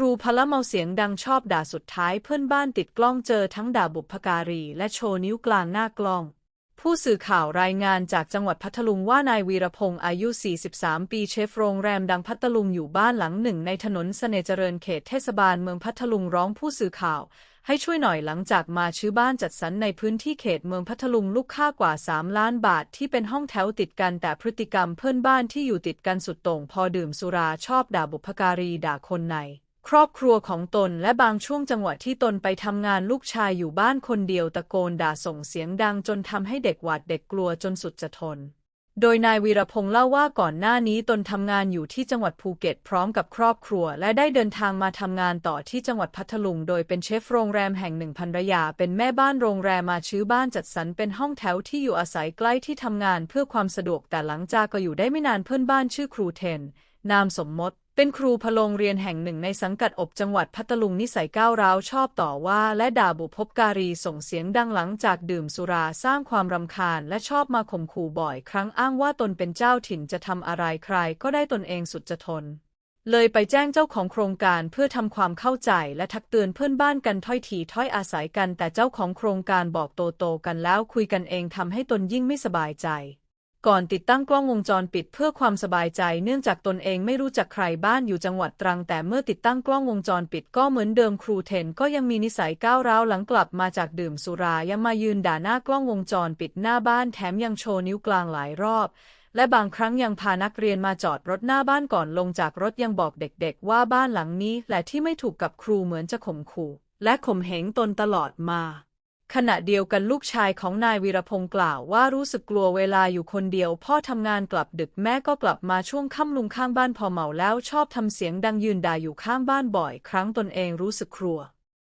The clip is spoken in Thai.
รูพละเมาเสียงดังชอบด่าสุดท้ายเพื่อนบ้านติดกล้องเจอทั้งด่าบุพการี และโชว์นิ้วกลางหน้ากล้อง ผู้สื่อข่าวรายงานจากจังหวัดพัทลุงว่านายวีรพงศ์อายุ 43 ปีเชฟโรงแรมดังพัทลุงอยู่บ้านหลังหนึ่งในถนนเสน่เจริญเขตเทศบาลเมืองพัทลุงร้องผู้สื่อข่าว ให้ช่วยหน่อยหลังจากมาชื้อบ้านจัดสรรในพื้นที่เขตเมืองพัทลุงลูกค่ากว่า 3 ล้านบาทที่เป็นห้องแถวติดกันแต่พฤติกรรมเพื่อนบ้านที่อยู่ติดกันสุดโต่งพอดื่มสุราชอบด่าบุพการีด่าคนใน ครอบครัวของตนและบางช่วงจังหวะที่ตนไปทำงานลูกชายอยู่บ้านคนเดียวตะโกนด่าส่งเสียงดังจนทำให้เด็กหวาดเด็กกลัวจนสุดจะทน โดยนายวีรพงษ์เล่าว่าก่อนหน้านี้ตนทำงานอยู่ที่จังหวัดภูเก็ตพร้อมกับครอบครัว และได้เดินทางมาทำงานต่อที่จังหวัดพัทลุง โดยเป็นเชฟโรงแรมแห่งหนึ่งภรรยา เป็นแม่บ้านโรงแรมมาชื้อบ้านจัดสรรเป็นห้องแถวที่อยู่อาศัยใกล้ที่ทำงานเพื่อความสะดวกแต่หลังจากก็อยู่ได้ไม่นานเพื่อนบ้านชื่อครูเทน นามสมมติ เป็นครูพะโรงเรียนแห่งหนึ่งในสังกัดอบจังหวัดพัทลุงนิสัยก้าวร้าวชอบต่อว่าและด่าบุพการีส่งเสียงดังหลังจากดื่มสุราสร้างความรำคาญและชอบมาข่มขู่บ่อยครั้งอ้างว่าตนเป็นเจ้าถิ่นจะทำอะไรใครก็ได้ตนเองสุดจะทน เลยไปแจ้งเจ้าของโครงการเพื่อทำความเข้าใจและทักเตือนเพื่อนบ้านกันถ้อยทีถ้อยอาศัยกันแต่เจ้าของโครงการบอกโตโตกันแล้วคุยกันเองทำให้ตนยิ่งไม่สบายใจ ก่อนติดตั้งกล้องวงจรปิดเพื่อความสบายใจ เนื่องจากตนเองไม่รู้จักใครบ้านอยู่จังหวัดตรัง แต่เมื่อติดตั้งกล้องวงจรปิดก็เหมือนเดิมครูเทนก็ยังมีนิสัยก้าวร้าวหลังกลับมาจากดื่มสุรายังมายืนด่าหน้ากล้องวงจรปิดหน้าบ้านแถมยังโชว์นิ้วกลางหลายรอบ และบางครั้งยังพานักเรียนมาจอดรถหน้าบ้านก่อนลงจากรถยังบอกเด็กๆ ว่าบ้านหลังนี้แหละที่ไม่ถูกกับครูเหมือนจะข่มขู่ และข่มเหงตนตลอดมา ขณะเดียวกันลูกชายของนายวีรพงศ์กล่าวว่ารู้สึกกลัวเวลาอยู่คนเดียว พ่อทำงานกลับดึกแม่ก็กลับมาช่วงค่ำลุงข้างบ้านพอเมาแล้วชอบทำเสียงดังยืนด่าอยู่ข้างบ้านบ่อย ครั้งตนเองรู้สึกกลัว